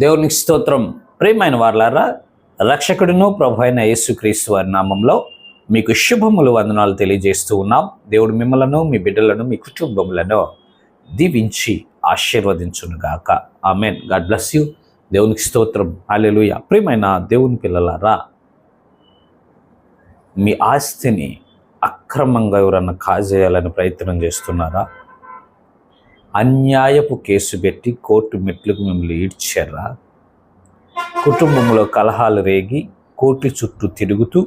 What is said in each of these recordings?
దేవునికి స్తోత్రం. ప్రేమైన వార్లారా రక్షకుడును ప్రభు అయిన యేసుక్రీస్తు వారి నామంలో మీకు శుభములు వందనాలు తెలియజేస్తూ ఉన్నాం. దేవుడు మిమ్మలను మీ బిడ్డలను మీ కుటుంబములను దీవించి ఆశీర్వదించునుగాక ఆమెన్. God bless you. దేవునికి స్తోత్రం. అలెలుయ ప్రియమైన దేవుని పిల్లలారా మీ ఆస్తిని అక్రమంగా ఎవరన్నా కాజేయాలని ప్రయత్నం చేస్తున్నారా? అన్యాయపు కేసు పెట్టి కోర్టు మెట్లకు మిమ్మల్ని ఈడ్చారా? కుటుంబంలో కలహాలు రేగి కోర్టు చుట్టూ తిరుగుతూ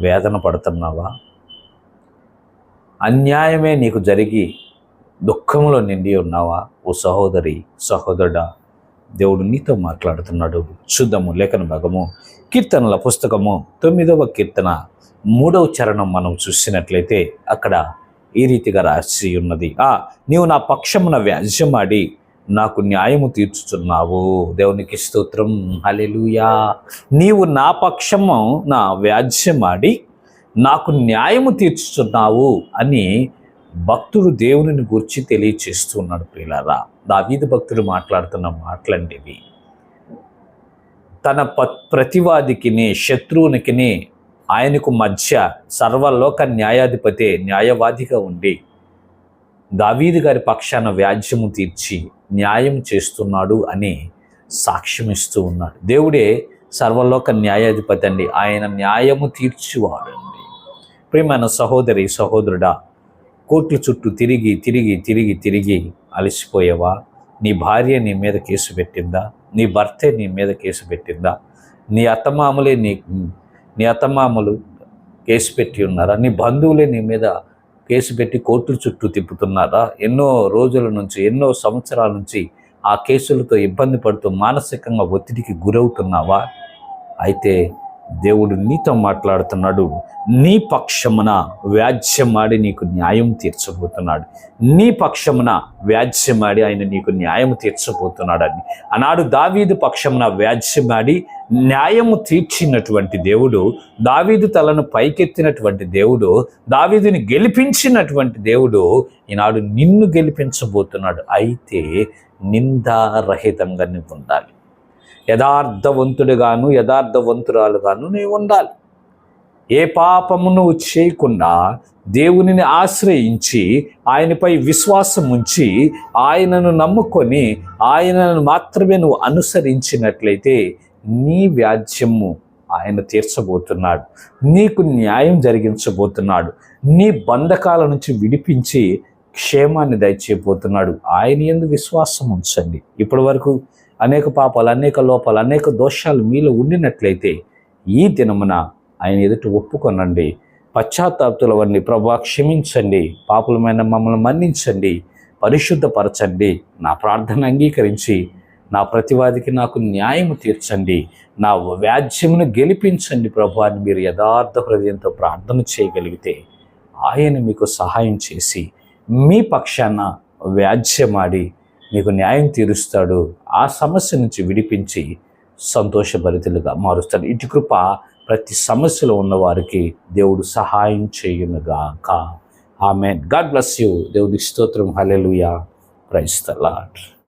వేదన పడుతున్నావా? అన్యాయమే నీకు జరిగి దుఃఖంలో నిండి ఉన్నావా? ఓ సహోదరి సహోదరుడా దేవుడు నీతో మాట్లాడుతున్నాడు. చూద్దాము లేఖన భాగము కీర్తనల పుస్తకము తొమ్మిదవ కీర్తన మూడవ చరణం మనం చూసినట్లయితే అక్కడ ఈ రీతిగా రాసి ఉన్నది. ఆ నీవు నా పక్షమున వ్యాజ్యమాడి నాకు న్యాయము తీర్చుచున్నావు. దేవునికి స్తోత్రం. అలెలుయా నీవు నా పక్షము నా వ్యాజ్యమాడి నాకు న్యాయము తీర్చుచున్నావు అని భక్తుడు దేవునిని గురించి తెలియచేస్తున్నాడు ప్రియులారా. దావీదు భక్తుడు మాట్లాడుతున్న మాటలండివి. తన ప ప్రతివాదికిని శత్రువునికిని ఆయనకు మధ్య సర్వలోక న్యాయాధిపతి న్యాయవాదిగా ఉండి దావీదు గారి పక్షాన వ్యాజ్యము తీర్చి న్యాయం చేస్తున్నాడు అని సాక్ష్యం ఇస్తూ ఉన్నాడు. దేవుడే సర్వలోక న్యాయాధిపతి అండి. ఆయన న్యాయము తీర్చువాడండి. ప్రియమైన సహోదరి సహోదరుడా కోట్లు చుట్టూ తిరిగి తిరిగి తిరిగి తిరిగి అలసిపోయావా? నీ భార్య నీ మీద కేసు పెట్టిందా? నీ భర్తే నీ మీద కేసు పెట్టిందా? నీ అత్తమామలే నీ నీ అత్తమామలు కేసు పెట్టి ఉన్నారా? నీ బంధువులే నీ మీద కేసు పెట్టి కోర్టు చుట్టూ తిప్పుతున్నారా? ఎన్నో రోజుల నుంచి ఎన్నో సంవత్సరాల నుంచి ఆ కేసులతో ఇబ్బంది పడుతూ మానసికంగా ఒత్తిడికి గురవుతున్నావా? అయితే దేవుడు నీతో మాట్లాడుతున్నాడు. నీ పక్షమున వ్యాజ్యమాడి నీకు న్యాయం తీర్చబోతున్నాడు. నీ పక్షమున వ్యాజ్యమాడి ఆయన నీకు న్యాయం తీర్చబోతున్నాడని. ఆనాడు దావీదు పక్షమున వ్యాజ్యమాడి న్యాయము తీర్చినటువంటి దేవుడు దావీదు తలను పైకెత్తినటువంటి దేవుడు దావీదుని గెలిపించినటువంటి దేవుడు ఈనాడు నిన్ను గెలిపించబోతున్నాడు. అయితే నిందారహితంగా నువ్వు ఉండాలి. యథార్థవంతుడుగాను యథార్థవంతురాలుగాను నీవు ఉండాలి. ఏ పాపము నువ్వు చేయకుండా దేవునిని ఆశ్రయించి ఆయనపై విశ్వాసం ఉంచి ఆయనను నమ్ముకొని ఆయనను మాత్రమే నువ్వు అనుసరించినట్లయితే నీ వ్యాజ్యము ఆయన తీర్చబోతున్నాడు. నీకు న్యాయం జరిగించబోతున్నాడు. నీ బంధకాల నుంచి విడిపించి క్షేమాన్ని దయచేయబోతున్నాడు. ఆయన ఎందు విశ్వాసం ఉంచండి ఇప్పటి వరకు అనేక పాపాలు అనేక లోపాలు అనేక దోషాలు మీలో ఉండినట్లయితే ఈ దినమున ఆయన ఎదుట ఒప్పుకొనండి. పశ్చాత్తాప్తులవన్నీ ప్రభా క్షమించండి. పాపులమైన మమ్మల్ని మన్నించండి. పరిశుద్ధపరచండి. నా ప్రార్థన అంగీకరించి నా ప్రతివాదికి నాకు న్యాయం తీర్చండి. నా వ్యాజ్యమును గెలిపించండి ప్రభు అని మీరు యథార్థ హృదయంతో ప్రార్థన చేయగలిగితే ఆయన మీకు సహాయం చేసి మీ పక్షాన వ్యాజ్యమాడి నీకు న్యాయం తీరుస్తాడు. ఆ సమస్య నుంచి విడిపించి సంతోషభరితులుగా మారుస్తాడు. ఇటు కృప ప్రతి సమస్యలో ఉన్నవారికి దేవుడు సహాయం చేయునుగాక. ఆమె గాడ్ బ్లెస్ యూ. దేవుడి స్తోత్రం. Hallelujah price lord